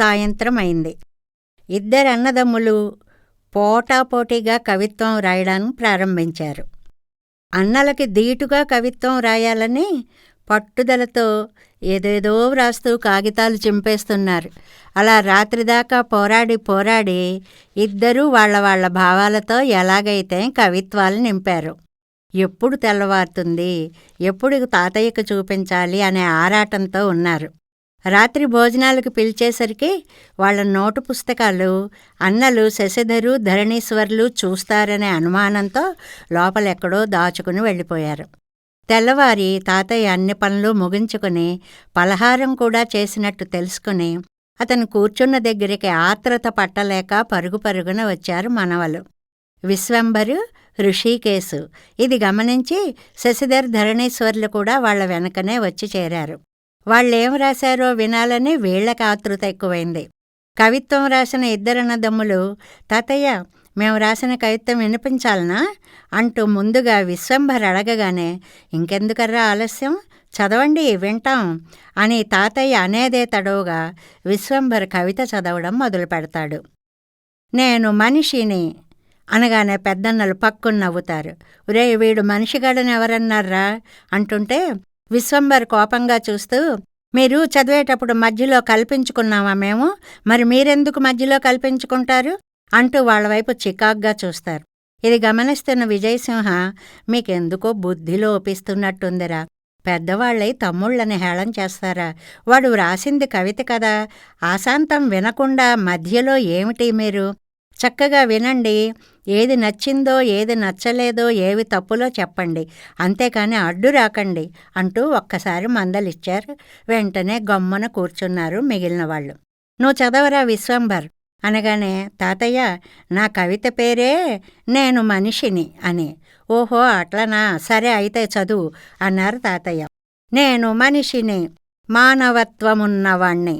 సాయంత్రం అయింది. ఇద్దరు అన్నదమ్ములు పోటాపోటీగా కవిత్వం రాయడం ప్రారంభించారు. అన్నలకి దీటుగా కవిత్వం రాయాలని పట్టుదలతో ఏదేదో వ్రాస్తూ కాగితాలు చింపేస్తున్నారు. అలా రాత్రి దాకా పోరాడి పోరాడి ఇద్దరూ వాళ్ళ వాళ్ళ భావాలతో ఎలాగైతే కవిత్వాలు నింపారు. ఎప్పుడు తెల్లవారుతుంది ఎప్పుడు తాతయ్యకు చూపించాలి అనే ఆరాటంతో ఉన్నారు. రాత్రి భోజనాలకు పిలిచేసరికి వాళ్ళ నోటు పుస్తకాలు అన్నలు శశిధరు ధరణీశ్వర్లు చూస్తారనే అనుమానంతో లోపలెక్కడో దాచుకుని వెళ్ళిపోయారు. తెల్లవారి తాతయ్య అన్ని పనులు ముగించుకుని పలహారం కూడా చేసినట్టు తెలుసుకుని అతను కూర్చున్న దగ్గరికి ఆత్రత పట్టలేక పరుగు పరుగున వచ్చారు మనవలు. విశ్వంబరు ఋషికేశు. ఇది గమనించి శశిధర్ ధరణీశ్వర్లు కూడా వాళ్ళ వెనకనే వచ్చి చేరారు. వాళ్ళేం రాశారో వినాలని వీళ్ళకు ఆతృత ఎక్కువైంది. కవిత్వం రాసిన ఇద్దరన్నదమ్ములు తాతయ్య మేము రాసిన కవిత్వం వినిపించాలనా? అంటూ ముందుగా విశ్వంభర్ అడగగానే ఇంకెందుకర్రా ఆలస్యం? చదవండి వింటాం అని తాతయ్య అనేదే తడవుగా విశ్వంభర్ కవిత చదవడం మొదలు పెడతాడు నేను మనిషిని అనగానే పెద్దన్నలు పక్కున నవ్వుతారు. రే వీడు మనిషిగాడని ఎవరన్నారా అంటుంటే విశ్వంబర్ కోపంగా చూస్తూ మీరు చదివేటప్పుడు మధ్యలో కల్పించుకున్నామా మేము? మరి మీరెందుకు మధ్యలో కల్పించుకుంటారు? అంటూ వాళ్ళ వైపు చికాగ్గా చూస్తారు. ఇది గమనిస్తున్న విజయసింహ మీకెందుకో బుద్ధిలో ఒపిస్తున్నట్టుందిరా పెద్దవాళ్ళై తమ్ముళ్ళని హేళం చేస్తారా? వాడు వ్రాసింది కవిత కదా. ఆశాంతం వినకుండా మధ్యలో ఏమిటి మీరు? చక్కగా వినండి. ఏది నచ్చిందో ఏది నచ్చలేదో ఏవి తప్పులో చెప్పండి. అంతేకాని అడ్డు రాకండి అంటూ ఒక్కసారి మందలిచ్చారు. వెంటనే గమ్మున కూర్చున్నారు మిగిలిన వాళ్ళు. నువ్వు చదవరా విశ్వంబర్ అనగానే తాతయ్య నా కవిత పేరే నేను మనిషిని అని. ఓహో అట్లనా? సరే అయితే చదువు అన్నారు తాతయ్య. నేను మనిషిని మానవత్వమున్నవాణ్ణి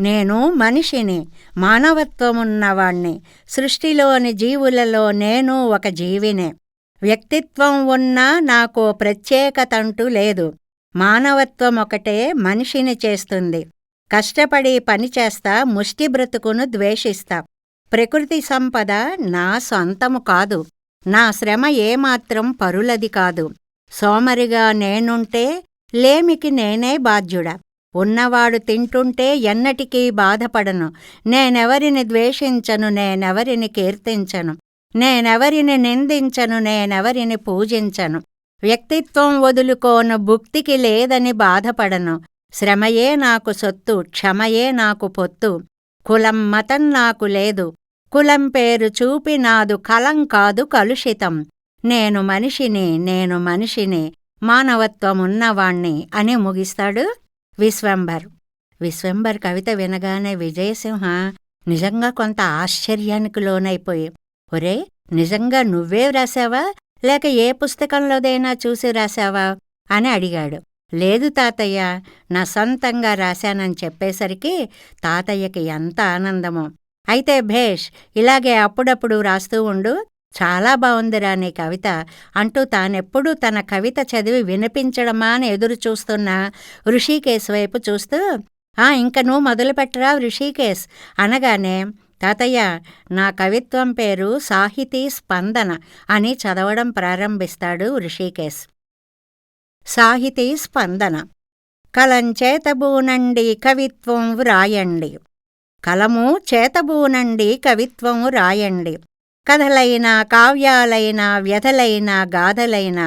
నేను మనిషిని మానవత్వమున్నవాణ్ణి సృష్టిలోని జీవులలో నేను ఒక జీవినే. వ్యక్తిత్వం ఉన్నా నాకు ప్రత్యేకతంటూ లేదు. మానవత్వం ఒకటే మనిషిని చేస్తుంది. కష్టపడి పనిచేస్తా ముష్టి బ్రతుకును ద్వేషిస్తా. ప్రకృతి సంపద నా సొంతము కాదు. నా శ్రమ ఏమాత్రం పరులది కాదు. సోమరిగా నేనుంటే లేమికి నేనే బాధ్యుడా. ఉన్నవాడు తింటుంటే ఎన్నటికీ బాధపడను. నేనెవరిని ద్వేషించను నేనెవరిని కీర్తించను. నేనెవరిని నిందించను నేనెవరిని పూజించను. వ్యక్తిత్వం వదులుకోను భుక్తికి లేదని బాధపడను. శ్రమయే నాకు సొత్తు క్షమయే నాకు పొత్తు. కులం మతం నాకు లేదు. కులం పేరు చూపి నాదు కలం కాదు కలుషితం. నేను మనిషిని నేను మనిషిని మానవత్వమున్నవాణ్ణి అని ముగిస్తాడు విశ్వంబర్. విశ్వంబర్ కవిత వినగానే విజయసింహ నిజంగా కొంత ఆశ్చర్యానికి లోనైపోయి ఒరే నిజంగా నువ్వే రాశావా లేక ఏ పుస్తకంలోదైనా చూసి రాశావా అని అడిగాడు. లేదు తాతయ్య నా సొంతంగా రాశానని చెప్పేసరికి తాతయ్యకి ఎంత ఆనందమో. అయితే భేష్ ఇలాగే అప్పుడప్పుడు రాస్తూ ఉండు. చాలా బావుందిరా నీ కవిత. అంటూ తానెప్పుడూ తన కవిత చదివి వినిపించడమా అని ఎదురు చూస్తున్న ఋషికేశ్ వైపు చూస్తూ ఆ ఇంక నువ్వు మొదలుపెట్టరా ఋషికేశ్ అనగానే తాతయ్య నా కవిత్వం పేరు సాహితీ స్పందన అని చదవడం ప్రారంభిస్తాడు ఋషికేశ్. సాహితీ స్పందన. కలంచేతబూనండి కవిత్వం వ్రాయండి. కలము చేతబూనండి కవిత్వం రాయండి కథలైన కావ్యాలైన వ్యధలైన గాథలైన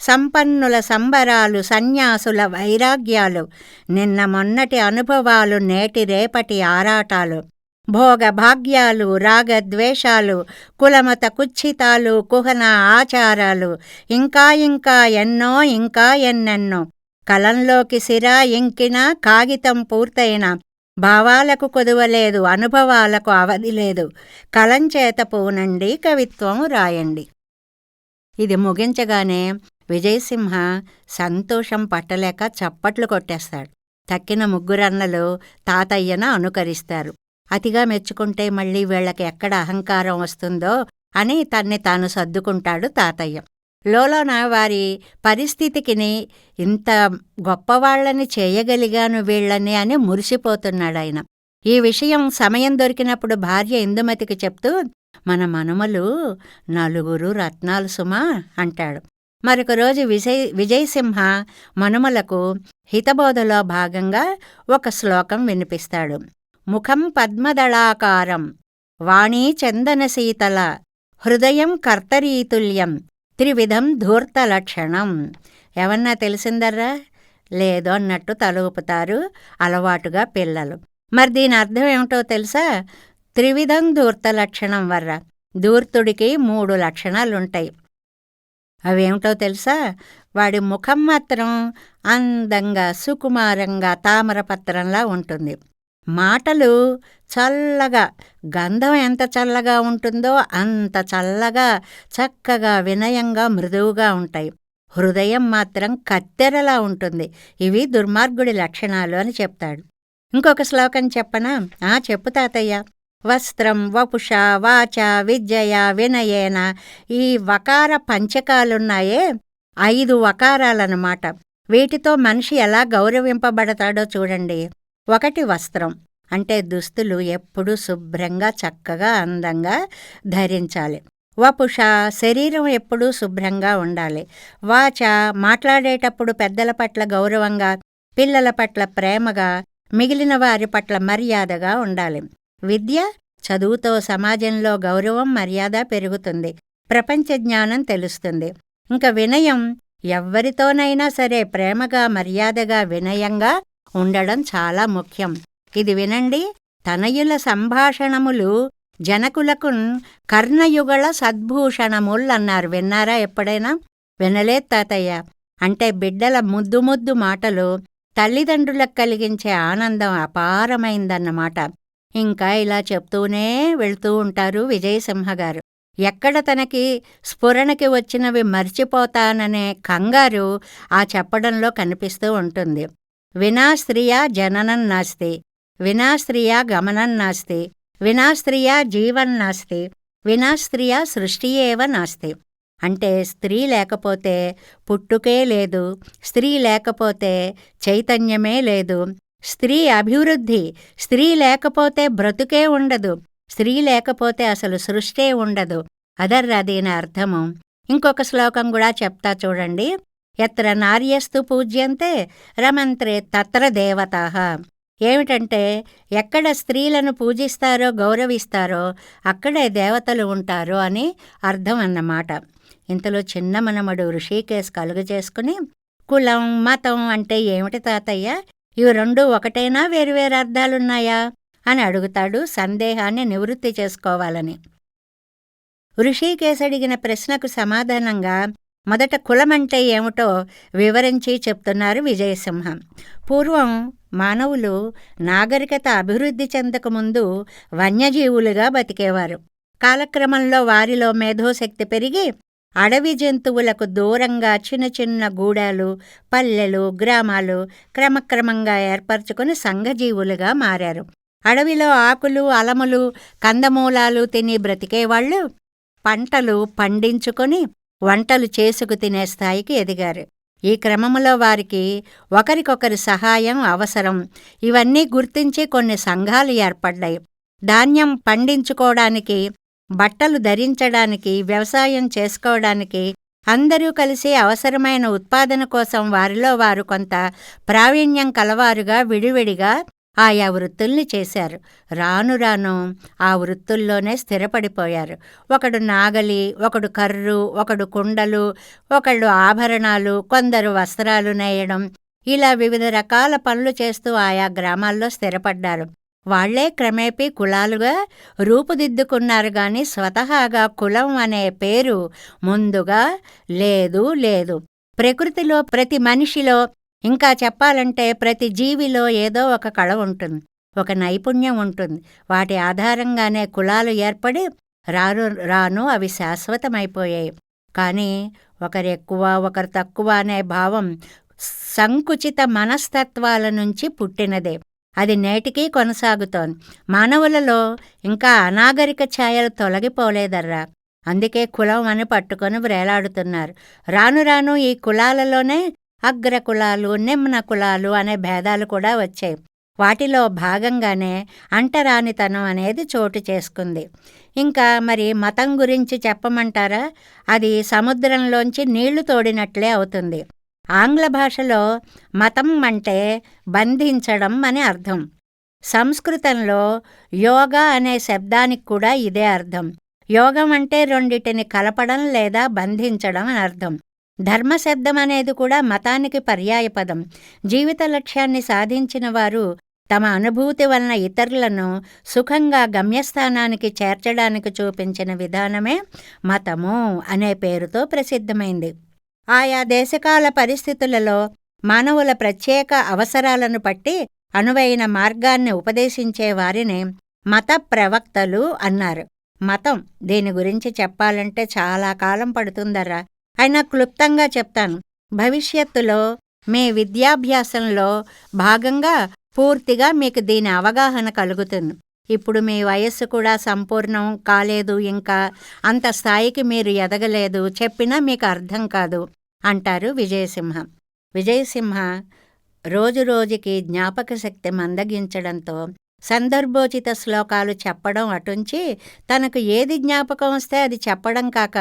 సంపన్నుల సంబరాలు సన్యాసుల వైరాగ్యాలు నిన్న మొన్నటి అనుభవాలు నేటి రేపటి ఆరాటాలు భోగభాగ్యాలు రాగద్వేషాలు కులమత కుచ్చితాలు కుహన ఆచారాలు ఇంకా ఇంకా ఎన్నో ఇంకా ఎన్నెన్నో కలంలోకి సిరా ఇంకిన కాగితం పూర్తయిన భావాలకు కొదువలేదు అనుభవాలకు అవధి లేదు. కలంచేత పూనండి కవిత్వం రాయండి. ఇది ముగించగానే విజయసింహ సంతోషం పట్టలేక చప్పట్లు కొట్టేస్తాడు. తక్కిన ముగ్గురన్నలు తాతయ్యన అనుకరిస్తారు. అతిగా మెచ్చుకుంటే మళ్ళీ వీళ్ళకి ఎక్కడ అహంకారం వస్తుందో అని తన్ని తాను సర్దుకుంటాడు తాతయ్య. లోలోన వారి పరిస్థితికిని ఇంత గొప్పవాళ్ళని చేయగలిగాను వీళ్ళని అని మురిసిపోతున్నాడాయన ఈ విషయం సమయం దొరికినప్పుడు భార్య ఇందుమతికి చెప్తూ మన మనుమలు నలుగురు రత్నాలు సుమా అంటాడు. మరొక రోజు విజయ్ విజయసింహ మనుమలకు హితబోధలో భాగంగా ఒక శ్లోకం వినిపిస్తాడు. ముఖం పద్మదళాకారం వాణీ చందన శీతల హృదయం కర్తరీతుల్యం త్రివిధం ధూర్త లక్షణం ఏమన్నా తెలిసిందర్రా? లేదో అన్నట్టు తలూపుతారు అలవాటుగా పిల్లలు. మరి దీని అర్థం ఏమిటో తెలుసా? త్రివిధం ధూర్త లక్షణం వర్ర. ధూర్తుడికి మూడు లక్షణాలుంటాయి. అవేమిటో తెలుసా? వాడి ముఖం మాత్రం అందంగా సుకుమారంగా తామరపత్రంలా ఉంటుంది. మాటలు చల్లగా గంధం ఎంత చల్లగా ఉంటుందో అంత చల్లగా చక్కగా వినయంగా మృదువుగా ఉంటాయి. హృదయం మాత్రం కత్తెరలా ఉంటుంది. ఇవి దుర్మార్గుడి లక్షణాలు అని చెప్తాడు. ఇంకొక శ్లోకం చెప్పనా? ఆ చెప్పు తాతయ్య. వస్త్రం వపుష వాచ విద్యయ వినయేన. ఈ వకార పంచకాలున్నాయే ఐదు వకారాలన్నమాట. వీటితో మనిషి ఎలా గౌరవింపబడతాడో చూడండి. ఒకటి వస్త్రం. అంటే దుస్తులు ఎప్పుడూ శుభ్రంగా చక్కగా అందంగా ధరించాలి. వపుష శరీరం ఎప్పుడూ శుభ్రంగా ఉండాలి. వాచ మాట్లాడేటప్పుడు పెద్దల పట్ల గౌరవంగా పిల్లల పట్ల ప్రేమగా మిగిలిన వారి పట్ల మర్యాదగా ఉండాలి. విద్య చదువుతో సమాజంలో గౌరవం మర్యాద పెరుగుతుంది. ప్రపంచ జ్ఞానం తెలుస్తుంది. ఇంకా వినయం ఎవ్వరితోనైనా సరే ప్రేమగా మర్యాదగా వినయంగా ఉండడం చాలా ముఖ్యం. ఇది వినండి తనయుల సంభాషణములు జనకులకు కర్ణయుగళ సద్భూషణముళ్ళన్నారు విన్నారా ఎప్పుడైనా? వినలే తాతయ్య. అంటే బిడ్డల ముద్దు ముద్దు మాటలు తల్లిదండ్రులకు కలిగించే ఆనందం అపారమైందన్నమాట. ఇంకా ఇలా చెప్తూనే వెళ్తూ ఉంటారు విజయసింహ గారు ఎక్కడ తనకి స్ఫురణకి వచ్చినవి మర్చిపోతాననే కంగారు ఆ చెప్పడంలో కనిపిస్తూ ఉంటుంది. వినాస్త్రియా జననం నాస్తి. వినాస్త్రియా గమనం నాస్తి. వినాస్త్రియా జీవన్ నాస్తి. వినా స్త్రియా సృష్టి ఏవ నాస్తి. అంటే స్త్రీ లేకపోతే పుట్టుకే లేదు. స్త్రీ లేకపోతే చైతన్యమే లేదు. స్త్రీ అభివృద్ధి. స్త్రీ లేకపోతే బ్రతుకే ఉండదు. స్త్రీ లేకపోతే అసలు సృష్టే ఉండదు. అదర్రా దీని అర్థము. ఇంకొక శ్లోకం కూడా చెప్తా చూడండి. ఎత్ర నార్యస్తు పూజ్యంతే రమంత్రే తత్ర దేవతాహ ఏమిటంటే ఎక్కడ స్త్రీలను పూజిస్తారో గౌరవిస్తారో అక్కడే దేవతలు ఉంటారు అని అర్థం అన్నమాట. ఇంతలో చిన్న మనమడు ఋషికేశ్ కలుగు చేసుకుని కులం మతం అంటే ఏమిటి తాతయ్య? ఇవి రెండు ఒకటైనా వేరువేరు అర్థాలున్నాయా? అని అడుగుతాడు సందేహాన్ని నివృత్తి చేసుకోవాలని. ఋషికేశ్ అడిగిన ప్రశ్నకు సమాధానంగా మొదట కులమంటే ఏమిటో వివరించి చెప్తున్నారు విజయసింహం. పూర్వం మానవులు నాగరికత అభివృద్ధి చెందకముందు వన్యజీవులుగా బతికేవారు. కాలక్రమంలో వారిలో మేధోశక్తి పెరిగి అడవి జంతువులకు దూరంగా చిన్న చిన్న గూడాలు పల్లెలు గ్రామాలు క్రమక్రమంగా ఏర్పరచుకుని సంఘజీవులుగా మారారు. అడవిలో ఆకులు అలములు కందమూలాలు తిని బ్రతికేవాళ్ళు పంటలు పండించుకొని వంటలు చేసుకు తినే స్థాయికి ఎదిగారు. ఈ క్రమంలో వారికి ఒకరికొకరి సహాయం అవసరం. ఇవన్నీ గుర్తించి కొన్ని సంఘాలు ఏర్పడ్డాయి. ధాన్యం పండించుకోవడానికి బట్టలు ధరించడానికి వ్యవసాయం చేసుకోవడానికి అందరూ కలిసి అవసరమైన ఉత్పాదన కోసం వారిలో వారు కొంత ప్రావీణ్యం కలవారుగా విడివిడిగా ఆయా వృత్తుల్ని చేశారు. రాను రాను ఆ వృత్తుల్లోనే స్థిరపడిపోయారు. ఒకడు నాగలి ఒకడు కర్రు ఒకడు కుండలు ఒకళ్ళు ఆభరణాలు కొందరు వస్త్రాలు నేయడం ఇలా వివిధ రకాల పనులు చేస్తూ ఆయా గ్రామాల్లో స్థిరపడ్డారు. వాళ్ళే క్రమేపీ కులాలుగా రూపుదిద్దుకున్నారు గాని స్వతహాగా కులం అనే పేరు ముందుగా లేదు లేదు. ప్రకృతిలో ప్రతి మనిషిలో ఇంకా చెప్పాలంటే ప్రతి జీవిలో ఏదో ఒక కళ ఉంటుంది ఒక నైపుణ్యం ఉంటుంది. వాటి ఆధారంగానే కులాలు ఏర్పడి రాను రాను అవి శాశ్వతమైపోయాయి. కానీ ఒకరు ఎక్కువ ఒకరు తక్కువ అనే భావం సంకుచిత మనస్తత్వాల నుంచి పుట్టినదే. అది నేటికీ కొనసాగుతోంది. మానవులలో ఇంకా అనాగరిక ఛాయలు తొలగిపోలేదర్రా. అందుకే కులం అని పట్టుకొని వ్రేలాడుతున్నారు రాను రాను ఈ కులాలలోనే అగ్ర కులాలు నిమ్న కులాలు అనే భేదాలు కూడా వచ్చాయి. వాటిలో భాగంగానే అంటరానితనం అనేది చోటు చేసుకుంది. ఇంకా మరి మతం గురించి చెప్పమంటారా? అది సముద్రంలోంచి నీళ్ళు తోడినట్లే అవుతుంది. ఆంగ్ల భాషలో మతం అంటే బంధించడం అని అర్థం. సంస్కృతంలో యోగా అనే శబ్దానికి కూడా ఇదే అర్థం. యోగం అంటే రెండిటిని కలపడం లేదా బంధించడం అని అర్థం. ధర్మశబ్దం అనేది కూడా మతానికి పర్యాయపదం. జీవిత లక్ష్యాన్ని సాధించిన వారు తమ అనుభూతి వలన ఇతరులను సుఖంగా గమ్యస్థానానికి చేర్చడానికి చూపించిన విధానమే మతము అనే పేరుతో ప్రసిద్ధమైంది. ఆయా దేశకాల పరిస్థితులలో మానవుల ప్రత్యేక అవసరాలను బట్టి అనువైన మార్గాన్ని ఉపదేశించే వారిని మత ప్రవక్తలు అన్నారు. మతం దీని గురించి చెప్పాలంటే చాలా కాలం పడుతుందరా అయినా క్లుప్తంగా చెప్తాను. భవిష్యత్తులో మీ విద్యాభ్యాసంలో భాగంగా పూర్తిగా మీకు దీని అవగాహన కలుగుతుంది. ఇప్పుడు మీ వయస్సు కూడా సంపూర్ణం కాలేదు ఇంకా అంత స్థాయికి మీరు ఎదగలేదు చెప్పినా మీకు అర్థం కాదు అంటారు విజయసింహ. విజయసింహ రోజురోజుకి జ్ఞాపక శక్తి మందగించడంతో సందర్భోచిత శ్లోకాలు చెప్పడం అటుంచి తనకు ఏది జ్ఞాపకం వస్తే అది చెప్పడం కాక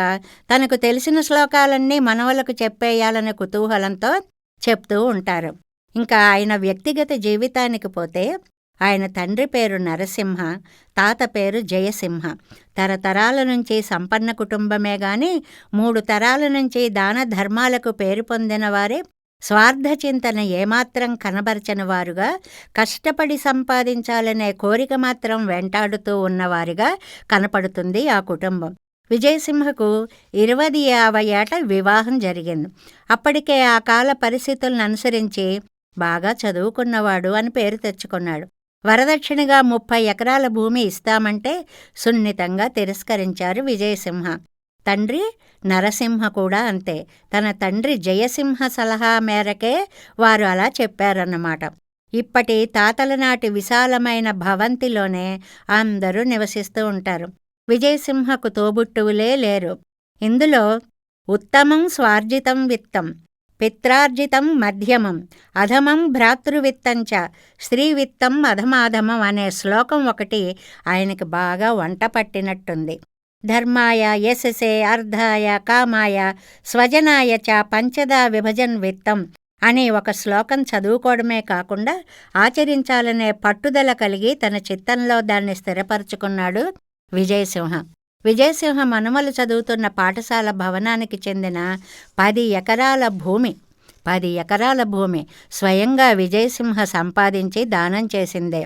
తనకు తెలిసిన శ్లోకాలన్నీ మనవలకు చెప్పేయాలనే కుతూహలంతో చెప్తూ ఉంటారు. ఇంకా ఆయన వ్యక్తిగత జీవితానికి పోతే ఆయన తండ్రి పేరు నరసింహ తాత పేరు జయసింహ. తరతరాల నుంచి సంపన్న కుటుంబమే గాని మూడు తరాల నుంచి దాన ధర్మాలకు పేరు పొందిన వారే స్వార్థ చింతన ఏమాత్రం కనబరచని వారుగా కష్టపడి సంపాదించాలనే కోరిక మాత్రం వెంటాడుతూ ఉన్నవారిగా కనపడుతుంది ఆ కుటుంబం. విజయసింహకు ఇరవై యాభై ఏట వివాహం జరిగింది. అప్పటికే ఆ కాల పరిస్థితులను అనుసరించి బాగా చదువుకున్నవాడు అని పేరు తెచ్చుకున్నాడు. వరదక్షిణగా ముప్పై ఎకరాల భూమి ఇస్తామంటే సున్నితంగా తిరస్కరించారు విజయసింహ. తండ్రి నరసింహ కూడా అంతే. తన తండ్రి జయసింహ సలహా మేరకే వారు అలా చెప్పారన్నమాట. ఇప్పటి తాతల నాటి విశాలమైన భవంతిలోనే అందరూ నివసిస్తూ ఉంటారు. విజయసింహకు తోబుట్టువులే లేరు. ఇందులో ఉత్తమం స్వార్జితం విత్తం పిత్రార్జితం మధ్యమం అధమం భ్రాతృవిత్తంచ స్త్రీవిత్తం అధమాధమం అనే శ్లోకం ఒకటి ఆయనకి బాగా వంట పట్టినట్టుంది. ధర్మాయ యశసే అర్ధాయ కామాయ స్వజనాయ చ పంచదా విభజన్ విత్తం అనే ఒక శ్లోకం చదువుకోవడమే కాకుండా ఆచరించాలనే పట్టుదల కలిగి తన చిత్తంలో దాన్ని స్థిరపరుచుకున్నాడు విజయసింహ. విజయసింహ మనుమలు చదువుతున్న పాఠశాల భవనానికి చెందిన పది ఎకరాల భూమి పది ఎకరాల భూమి స్వయంగా విజయసింహ సంపాదించి దానం చేసిందే.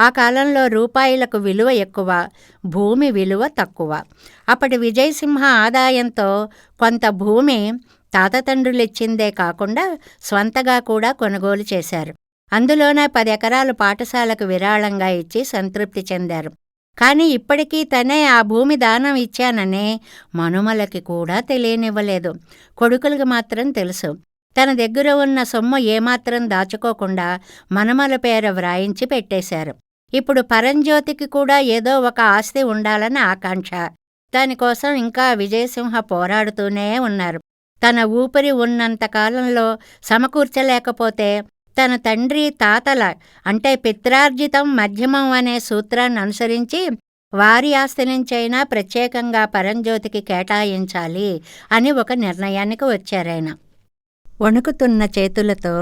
ఆ కాలంలో రూపాయలకు విలువ ఎక్కువ భూమి విలువ తక్కువ. అప్పటి విజయసింహ ఆదాయంతో కొంత భూమి తాతతండ్రులిచ్చిందే కాకుండా స్వంతగా కూడా కొనుగోలు చేశారు. అందులోనే పది ఎకరాలు పాఠశాలకు విరాళంగా ఇచ్చి సంతృప్తి చెందారు. కానీ ఇప్పటికీ తనే ఆ భూమి దానం ఇచ్చానని మనుమలకి కూడా తెలియనివ్వలేదు. కొడుకులకు మాత్రం తెలుసు. తన దగ్గర ఉన్న సొమ్ము ఏమాత్రం దాచుకోకుండా మనుమల పేర వ్రాయించి పెట్టేశారు. ఇప్పుడు పరంజ్యోతికి కూడా ఏదో ఒక ఆస్తి ఉండాలని ఆకాంక్ష. దానికోసం ఇంకా విజయసింహ పోరాడుతూనే ఉన్నారు. తన ఊపిరి ఉన్నంత కాలంలో సమకూర్చలేకపోతే తన తండ్రి తాతల అంటే పిత్రార్జితం మధ్యమం అనే సూత్రాన్ని అనుసరించి వారి ఆస్తి నుంచైనా ప్రత్యేకంగా పరంజ్యోతికి కేటాయించాలి అని ఒక నిర్ణయానికి వచ్చారాయన వణుకుతున్న చేతులతో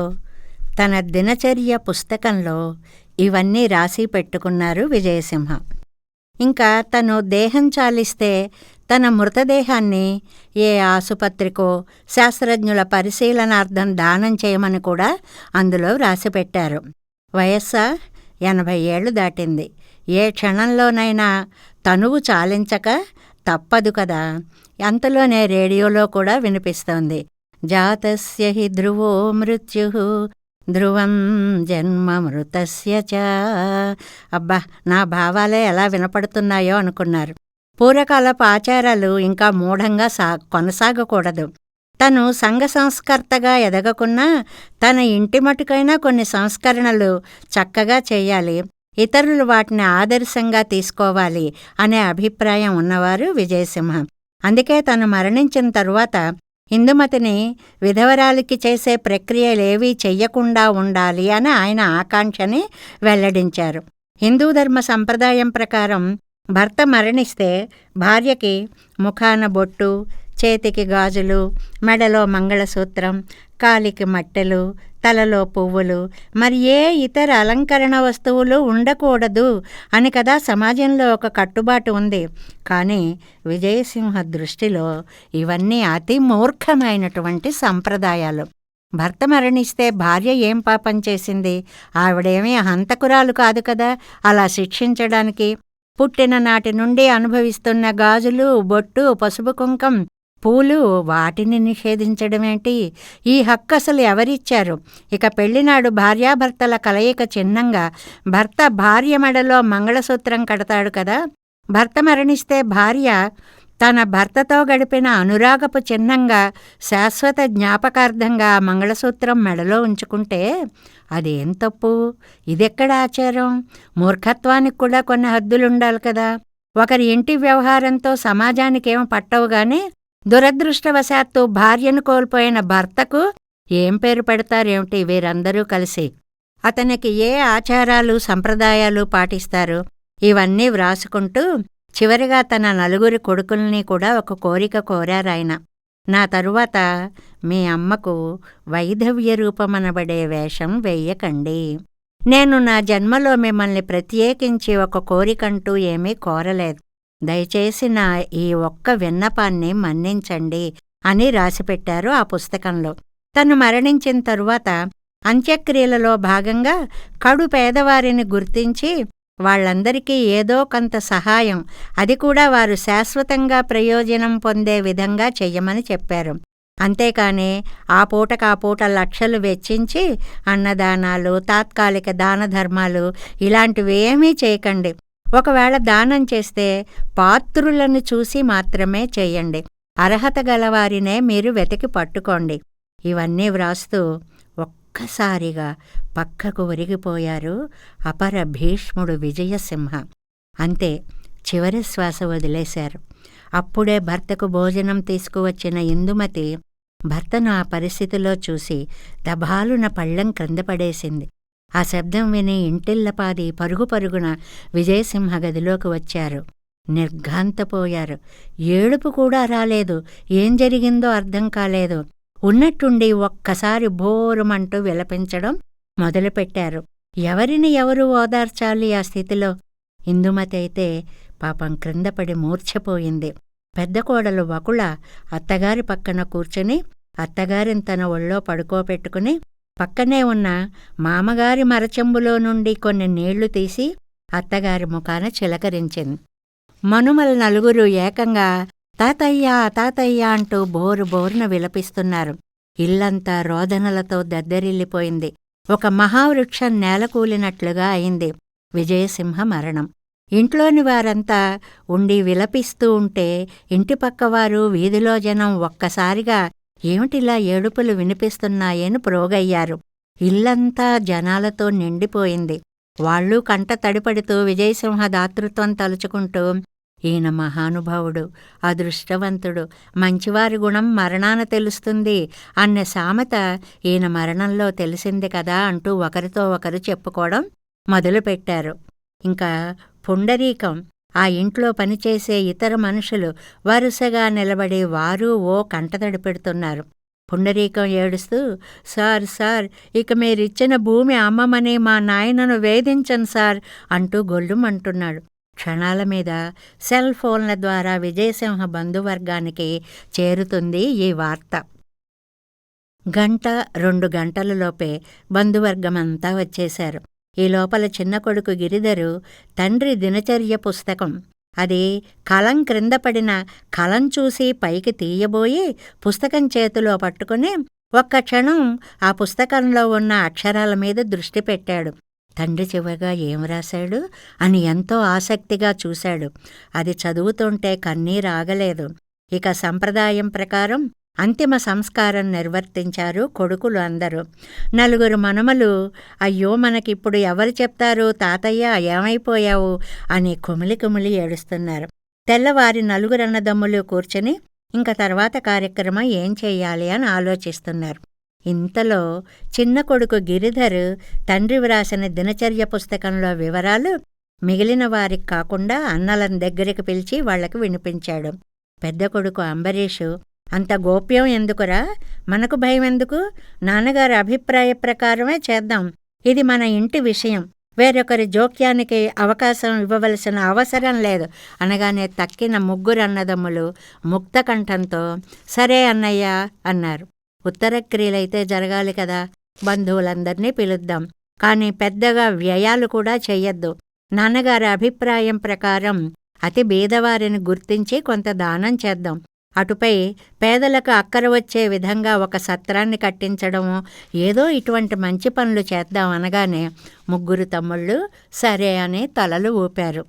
తన దినచర్య పుస్తకంలో ఇవన్నీ రాసి పెట్టుకున్నారు విజయసింహ. ఇంకా తను దేహం చాలిస్తే తన మృతదేహాన్ని ఏ ఆసుపత్రికో శాస్త్రజ్ఞుల పరిశీలనార్థం దానం చేయమని కూడా అందులో రాసిపెట్టారు వయస్స ఎనభై ఏళ్ళు దాటింది. ఏ క్షణంలోనైనా తనువు చాలించక తప్పదు కదా. అంతలోనే రేడియోలో కూడా వినిపిస్తోంది. జాతస్య హి ధ్రువో మృత్యు ధ్రువం జన్మ మృతస్య చ. అబ్బా నా భావాలే ఎలా వినపడుతున్నాయో అనుకున్నారు. పూర్వకాలపు ఆచారాలు ఇంకా మూఢంగా సా కొనసాగకూడదు. తను సంఘ సంస్కర్తగా ఎదగకున్నా తన ఇంటి మటుకైనా కొన్ని సంస్కరణలు చక్కగా చేయాలి. ఇతరులు వాటిని ఆదర్శంగా తీసుకోవాలి అనే అభిప్రాయం ఉన్నవారు విజయసింహ. అందుకే తను మరణించిన తరువాత హిందుమతిని విధవరాలికి చేసే ప్రక్రియలేవీ చెయ్యకుండా ఉండాలి అని ఆయన ఆకాంక్షని వెల్లడించారు. హిందూ ధర్మ సంప్రదాయం ప్రకారం భర్త మరణిస్తే భార్యకి ముఖాన బొట్టు చేతికి గాజులు మెడలో మంగళసూత్రం కాలికి మట్టెలు తలలో పువ్వులు మరి ఏ ఇతర అలంకరణ వస్తువులు ఉండకూడదు అని కదా సమాజంలో ఒక కట్టుబాటు ఉంది. కానీ విజయసింహ దృష్టిలో ఇవన్నీ అతి మూర్ఖమైనటువంటి సంప్రదాయాలు. భర్త మరణిస్తే భార్య ఏం పాపం చేసింది? ఆవిడేమీ హంతకురాలు కాదు కదా? అలా శిక్షించడానికి పుట్టిన నాటి నుండి అనుభవిస్తున్న గాజులు బొట్టు పసుపు కుంకం పూలు వాటిని నిషేధించడమేంటి ఈ హక్కు అసలు ఎవరిచ్చారు? ఇక పెళ్ళినాడు భార్యాభర్తల కలయిక చిహ్నంగా భర్త భార్య మెడలో మంగళసూత్రం కడతాడు కదా? భర్త మరణిస్తే భార్య తన భర్తతో గడిపిన అనురాగపు చిహ్నంగా శాశ్వత జ్ఞాపకార్థంగా మంగళసూత్రం మెడలో ఉంచుకుంటే అదేం తప్పు? ఇదెక్కడ ఆచారం? మూర్ఖత్వానికి కూడా కొన్ని హద్దులుండాలి కదా. ఒకరి ఇంటి వ్యవహారంతో సమాజానికేం పట్టవుగానే దురదృష్టవశాత్తు భార్యను కోల్పోయిన భర్తకు ఏం పేరు పెడతారేమిటి వీరందరూ కలిసి? అతనికి ఏ ఆచారాలు సంప్రదాయాలు పాటిస్తారు? ఇవన్నీ వ్రాసుకుంటూ చివరిగా తన నలుగురి కొడుకుల్ని కూడా ఒక కోరిక కోరారాయన నా తరువాత మీ అమ్మకు వైధవ్య రూపమనబడే వేషం వెయ్యకండి నేను నా జన్మలో మిమ్మల్ని ప్రత్యేకించి ఒక కోరికంటూ ఏమీ కోరలేదు. దయచేసి నా ఈ ఒక్క విన్నపాన్ని మన్నించండి అని రాసిపెట్టారు ఆ పుస్తకంలో. తను మరణించిన తరువాత అంత్యక్రియలలో భాగంగా కడు పేదవారిని గుర్తించి వాళ్ళందరికీ ఏదో కొంత సహాయం అది కూడా వారు శాశ్వతంగా ప్రయోజనం పొందే విధంగా చెయ్యమని చెప్పారు. అంతేకాని ఆ పూటకు ఆ పూట లక్షలు వెచ్చించి అన్నదానాలు తాత్కాలిక దాన ధర్మాలు ఇలాంటివి ఏమీ చేయకండి. ఒకవేళ దానం చేస్తే పాత్రులను చూసి మాత్రమే చేయండి. అర్హత గలవారినే మీరు వెతికి పట్టుకోండి. ఇవన్నీ వ్రాస్తూ ఒక్కసారిగా పక్కకు ఒరిగిపోయారు అపర భీష్ముడు విజయసింహ. అంతే చివరి శ్వాస వదిలేశారు. అప్పుడే భర్తకు భోజనం తీసుకువచ్చిన ఇందుమతి భర్తను ఆ పరిస్థితిలో చూసి దబాలున పళ్ళెం క్రింద పడేసింది. ఆ శబ్దం విని ఇంటిల్లపాది పరుగు పరుగున విజయసింహ గదిలోకి వచ్చారు. నిర్ఘాంతపోయారు. ఏడుపు కూడా రాలేదు. ఏం జరిగిందో అర్థం కాలేదు. ఉన్నట్టుండి ఒక్కసారి బోరుమంటూ విలపించడం మొదలుపెట్టారు. ఎవరిని ఎవరు ఓదార్చాలి ఆ స్థితిలో? ఇందుమతి అయితే పాపం క్రిందపడి మూర్ఛపోయింది. పెద్ద కోడలు వకుళ అత్తగారి పక్కన కూర్చుని అత్తగారిని తన ఒళ్ళో పడుకోపెట్టుకుని పక్కనే ఉన్న మామగారి మరచెంబులో నుండి కొన్ని నీళ్ళు తీసి అత్తగారి ముఖాన చిలకరించింది. మనుమల నలుగురు ఏకంగా తాతయ్య తాతయ్య అంటూ బోరు బోరున విలపిస్తున్నారు. ఇల్లంతా రోదనలతో దద్దరిల్లిపోయింది. ఒక మహావృక్షం నేలకూలినట్లుగా అయింది. విజయసింహ మరణం. ఇంట్లోని వారంతా ఉండి విలపిస్తూ ఉంటే ఇంటిపక్కవారు వీధిలో జనం ఒక్కసారిగా ఏమిటిలా ఏడుపులు వినిపిస్తున్నాయని ప్రోగయ్యారు. ఇల్లంతా జనాలతో నిండిపోయింది. వాళ్ళు కంట తడిపడుతూ విజయసింహ దాతృత్వం తలుచుకుంటూ ఈయన మహానుభావుడు అదృష్టవంతుడు మంచివారి గుణం మరణాన తెలుస్తుంది అన్న సామెత ఈయన మరణంలో తెలిసింది కదా అంటూ ఒకరితో ఒకరు చెప్పుకోవడం మొదలుపెట్టారు. ఇంకా పుండరీకం ఆ ఇంట్లో పనిచేసే ఇతర మనుషులు వరుసగా నిలబడి వారు ఓ కంటతడి పెడుతున్నారు. పుండరీకం ఏడుస్తూ సార్ సార్ ఇక మీరిచ్చిన భూమి అమ్మమని మా నాయనను వేధించను సార్ అంటూ గొల్లుమంటున్నాడు క్షణాల మీద సెల్ ఫోన్ల ద్వారా విజయసింహ బంధువర్గానికి చేరుతుంది ఈ వార్త. గంట రెండు గంటలలోపే బంధువర్గమంతా వచ్చేశారు. ఈ లోపల చిన్న కొడుకు గిరిధరు తండ్రి దినచర్య పుస్తకం. అది కలం క్రింద పడిన కలం చూసి పైకి తీయబోయి పుస్తకం చేతిలో పట్టుకుని ఒక్క క్షణం ఆ పుస్తకంలో ఉన్న అక్షరాల మీద దృష్టి పెట్టాడు. తండ్రి చివరిగా ఏం రాశాడు? అని ఎంతో ఆసక్తిగా చూశాడు. అది చదువుతుంటే కన్నీరు ఆగలేదు. ఇక సంప్రదాయం ప్రకారం అంతిమ సంస్కారం నిర్వర్తించారు కొడుకులు అందరూ. నలుగురు మనమలు అయ్యో మనకిప్పుడు ఎవరు చెప్తారు? తాతయ్య ఏమైపోయావు? అని కుమిలి కుమిలి ఏడుస్తున్నారు. తెల్లవారి నలుగురు అన్నదమ్ములు కూర్చొని ఇంకా తర్వాత కార్యక్రమం ఏం చేయాలి? అని ఆలోచిస్తున్నారు. ఇంతలో చిన్న కొడుకు గిరిధర్ తండ్రి వ్రాసిన దినచర్య పుస్తకంలో వివరాలు మిగిలిన వారికి కాకుండా అన్నలను దగ్గరికి పిలిచి వాళ్ళకు వినిపించాడు. పెద్ద కొడుకు అంబరీషు అంత గోప్యం ఎందుకురా? మనకు భయం ఎందుకు నాన్నగారి అభిప్రాయ ప్రకారమే చేద్దాం. ఇది మన ఇంటి విషయం. వేరొకరి జోక్యానికి అవకాశం ఇవ్వవలసిన అవసరం లేదు. అనగానే తక్కిన ముగ్గురు అన్నదమ్ములు ముక్తకంఠంతో సరే అన్నయ్య అన్నారు. ఉత్తరక్రియలైతే జరగాలి కదా? బంధువులందర్నీ పిలుద్దాం. కానీ పెద్దగా వ్యయాలు కూడా చెయ్యొద్దు. నాన్నగారి అభిప్రాయం ప్రకారం అతి బీదవారిని గుర్తించి కొంత దానం చేద్దాం. అటుపై పేదలకు అక్కర వచ్చే విధంగా ఒక సత్రాన్ని కట్టించడము ఏదో ఇటువంటి మంచి పనులు చేద్దాం అనగానే ముగ్గురు తమ్ముళ్ళు సరే అని తలలు ఊపారు.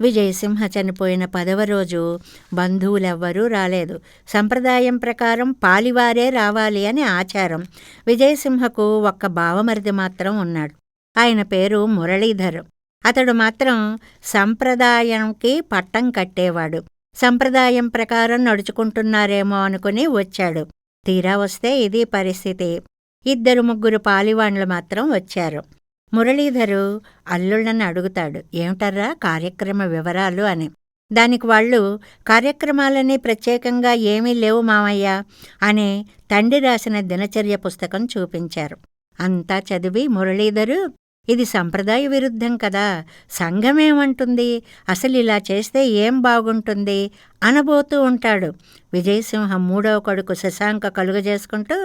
విజయసింహ చనిపోయిన పదవ రోజు బంధువులెవ్వరూ రాలేదు. సంప్రదాయం ప్రకారం పాలివారే రావాలి అని ఆచారం. విజయసింహకు ఒక్క బావమరిది మాత్రం ఉన్నాడు. ఆయన పేరు మురళీధర్. అతడు మాత్రం సంప్రదాయంకి పట్టం కట్టేవాడు. సంప్రదాయం ప్రకారం నడుచుకుంటున్నారేమో అనుకుని వచ్చాడు. తీరా వస్తే ఇది పరిస్థితి. ఇద్దరు ముగ్గురు పాలివాండ్లు మాత్రం వచ్చారు. మురళీధరు అల్లుళ్ళని అడుగుతాడు. ఏమిటర్రా కార్యక్రమ వివరాలు అని. దానికి వాళ్ళు కార్యక్రమాలని ప్రత్యేకంగా ఏమీ లేవు మామయ్య అని తండ్రి రాసిన దినచర్య పుస్తకం చూపించారు. అంతా చదివి మురళీధరు ఇది సంప్రదాయ విరుద్ధం కదా. సంఘమేమంటుంది? అసలు ఇలా చేస్తే ఏం బాగుంటుంది? అనబోతూ ఉంటాడు. విజయసింహం మూడవ కొడుకు శశాంక కలుగజేసుకుంటూ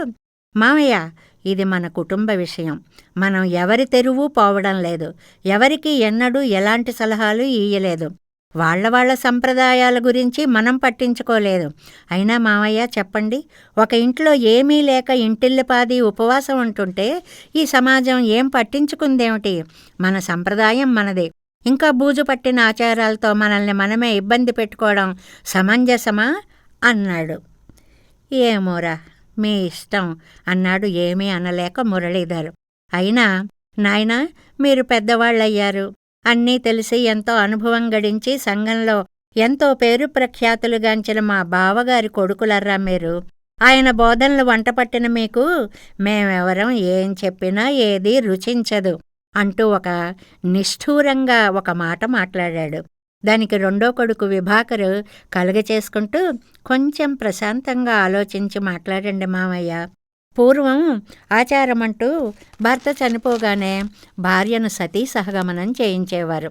మామయ్య ఇది మన కుటుంబ విషయం. మనం ఎవరి తెరువు పోవడం లేదు. ఎవరికి ఎన్నడూ ఎలాంటి సలహాలు ఇయ్యలేదు. వాళ్ళ వాళ్ళ సంప్రదాయాల గురించి మనం పట్టించుకోలేదు. అయినా మామయ్య చెప్పండి. ఒక ఇంట్లో ఏమీ లేక ఇంటిల్లిపాది ఉపవాసం ఉంటుంటే ఈ సమాజం ఏం పట్టించుకుందేమిటి? మన సంప్రదాయం మనదే. ఇంకా బూజు పట్టిన ఆచారాలతో మనల్ని మనమే ఇబ్బంది పెట్టుకోవడం సమంజసమా? అన్నాడు. ఏమోరా మీ ఇష్టం అన్నాడు ఏమీ అనలేక మురళీధర్. అయినా నాయనా మీరు పెద్దవాళ్ళయ్యారు. అన్నీ తెలిసి ఎంతో అనుభవం గడించి సంఘంలో ఎంతో పేరు ప్రఖ్యాతులుగాంచిన మా బావగారి కొడుకులర్రా మీరు. ఆయన బోధనలు వంటపట్టిన మీకు మేమెవరం ఏం చెప్పినా ఏది రుచించదు అంటూ ఒక నిష్ఠూరంగా ఒక మాట మాట్లాడాడు. దానికి రెండో కొడుకు విభాకరు కలుగచేసుకుంటూ కొంచెం ప్రశాంతంగా ఆలోచించి మాట్లాడండి మామయ్య. పూర్వం ఆచారమంటూ భర్త చనిపోగానే భార్యను సతీ సహగమనం చేయించేవారు.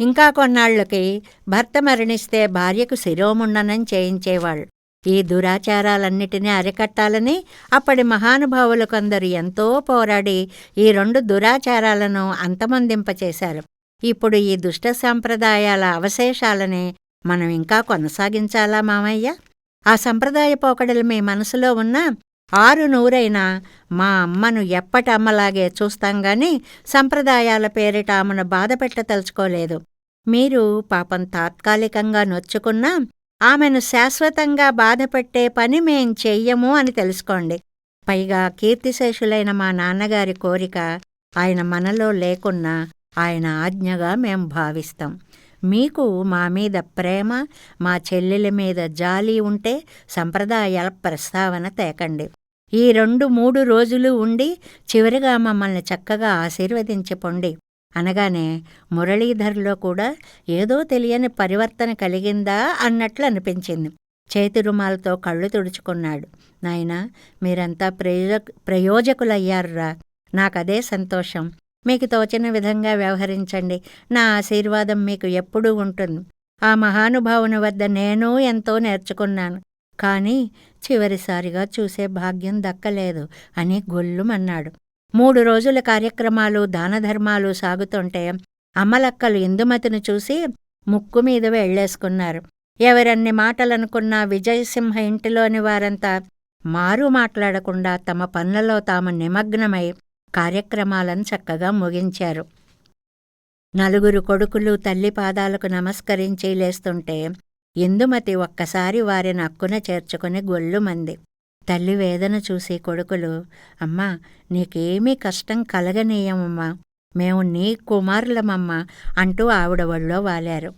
ఇంకా కొన్నాళ్ళకి భర్త మరణిస్తే భార్యకు శిరోముండనం చేయించేవాళ్ళు. ఈ దురాచారాలన్నిటినీ అరికట్టాలని అప్పటి మహానుభావులు కొందరు ఎంతో పోరాడి ఈ రెండు దురాచారాలను అంతమొందింపచేశారు. ఇప్పుడు ఈ దుష్ట సాంప్రదాయాల అవశేషాలని మనం ఇంకా కొనసాగించాలా మామయ్య? ఆ సంప్రదాయ పోకడలు మీ మనసులో ఉన్న ఆరు నూరైనా మా అమ్మను ఎప్పటి అమ్మలాగే చూస్తాం గాని సంప్రదాయాల పేరిట ఆమెను బాధపెట్టదలుచుకోలేదు మీరు పాపం తాత్కాలికంగా నొచ్చుకున్నా ఆమెను శాశ్వతంగా బాధపెట్టే పని మేం చెయ్యము అని తెలుసుకోండి. పైగా కీర్తిశేషులైన మా నాన్నగారి కోరిక ఆయన మనలో లేకున్నా ఆయన ఆజ్ఞగా మేం భావిస్తాం. మీకు మా మీద ప్రేమ మా చెల్లెల మీద జాలి ఉంటే సంప్రదాయాల ప్రస్తావన తేకండి. ఈ రెండు మూడు రోజులు ఉండి చివరిగా మమ్మల్ని చక్కగా ఆశీర్వదించిపోండి అనగానే మురళీధర్లో కూడా ఏదో తెలియని పరివర్తన కలిగిందా అన్నట్లు అనిపించింది. చేతి రుమాలతో కళ్ళు తుడుచుకున్నాడు. నాయనా మీరంతా ప్రయోజ ప్రయోజకులయ్యారురా. నాకదే సంతోషం. మీకు తోచిన విధంగా వ్యవహరించండి. నా ఆశీర్వాదం మీకు ఎప్పుడూ ఉంటుంది. ఆ మహానుభావుని వద్ద నేను ఎంతో నేర్చుకున్నాను. కానీ చివరిసారిగా చూసే భాగ్యం దక్కలేదు అని గొల్లుమన్నాడు. మూడు రోజుల కార్యక్రమాలు దానధర్మాలు సాగుతుంటే అమ్మలక్కలు ఇందుమతిని చూసి ముక్కు మీద వెళ్ళేసుకున్నారు. ఎవరన్ని మాటలనుకున్నా విజయసింహ ఇంటిలోని వారంతా మారు మాట్లాడకుండా తమ పనులలో తాము నిమగ్నమై కార్యక్రమాలను చక్కగా ముగించారు. నలుగురు కొడుకులు తల్లి పాదాలకు నమస్కరించి లేస్తుంటే ఇందుమతి ఒక్కసారి వారిని అక్కున చేర్చుకుని గొల్లుమంది తల్లి వేదన చూసి కొడుకులు అమ్మా నీకేమీ కష్టం కలగనీయమమ్మా మేము నీ కుమారులమమ్మా అంటూ ఆవిడ ఒళ్ళో వాలారు.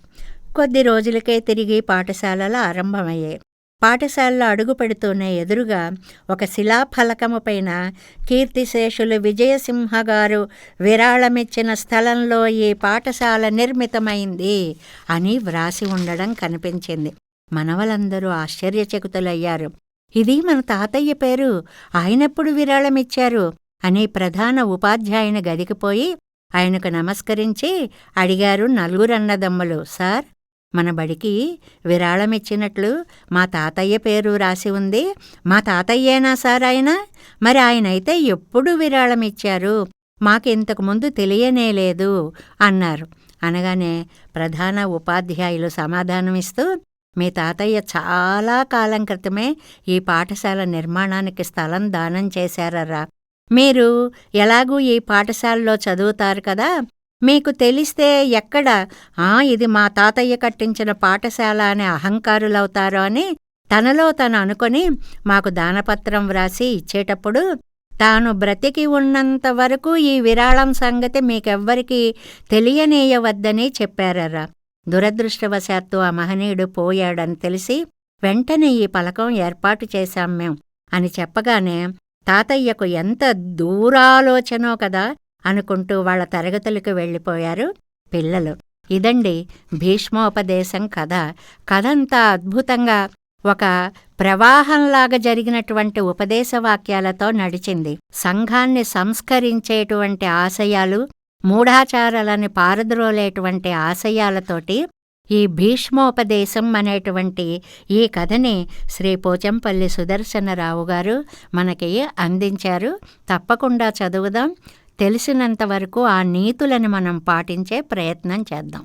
కొద్ది రోజులకే తిరిగి పాఠశాలలు ఆరంభమయ్యాయి. పాఠశాలలో అడుగుపెడుతూనే ఎదురుగా ఒక శిలాఫలకము పైన కీర్తిశేషులు విజయసింహ గారు విరాళమిచ్చిన స్థలంలో ఈ పాఠశాల నిర్మితమైంది అని వ్రాసి ఉండడం కనిపించింది. మనవలందరూ ఆశ్చర్యచకితులయ్యారు. ఇది మన తాతయ్య పేరు. ఆయనప్పుడు విరాళమిచ్చారు? అని ప్రధాన ఉపాధ్యాయుని గదికిపోయి ఆయనకు నమస్కరించి అడిగారు నలుగురన్నదమ్ములు. సార్ మన బడికి విరాళమిచ్చినట్లు మా తాతయ్య పేరు రాసి ఉంది. మా తాతయ్యేనా సార్ ఆయన? మరి ఆయనైతే ఎప్పుడు విరాళమిచ్చారు? మాకు ఇంతకు తెలియనే లేదు అన్నారు. అనగానే ప్రధాన ఉపాధ్యాయులు సమాధానమిస్తూ మీ తాతయ్య చాలా కాలం క్రితమే ఈ పాఠశాల నిర్మాణానికి స్థలం దానం చేశారరా. మీరు ఎలాగూ ఈ పాఠశాలలో చదువుతారు కదా? మీకు తెలిస్తే ఎక్కడ ఆ ఇది మా తాతయ్య కట్టించిన పాఠశాల అనే అహంకారులవుతారో అని తనలో తను అనుకొని మాకు దానపత్రం వ్రాసి ఇచ్చేటప్పుడు తాను బ్రతికి ఉన్నంత వరకు ఈ విరాళం సంగతి మీకెవ్వరికీ తెలియనేయవద్దని చెప్పారరా దురదృష్టవశాత్తు ఆ మహనీయుడు పోయాడని తెలిసి వెంటనే ఈ పలకం ఏర్పాటు చేశాం మేం అని చెప్పగానే తాతయ్యకు ఎంత దూరాలోచనో కదా అనుకుంటూ వాళ్ళ తరగతులకు వెళ్ళిపోయారు పిల్లలు. ఇదండి భీష్మోపదేశం కథ. కథంతా అద్భుతంగా ఒక ప్రవాహంలాగా జరిగినటువంటి ఉపదేశ వాక్యాలతో నడిచింది. సంఘాన్ని సంస్కరించేటువంటి ఆశయాలు మూఢాచారాలని పారద్రోలేటువంటి ఆశయాలతోటి ఈ భీష్మోపదేశం అనేటువంటి ఈ కథని శ్రీ పోచంపల్లి సుదర్శనరావు గారు మనకి అందించారు. తప్పకుండా చదువుదాం. తెలిసినంత వరకు ఆ నీతులను మనం పాటించే ప్రయత్నం చేద్దాం.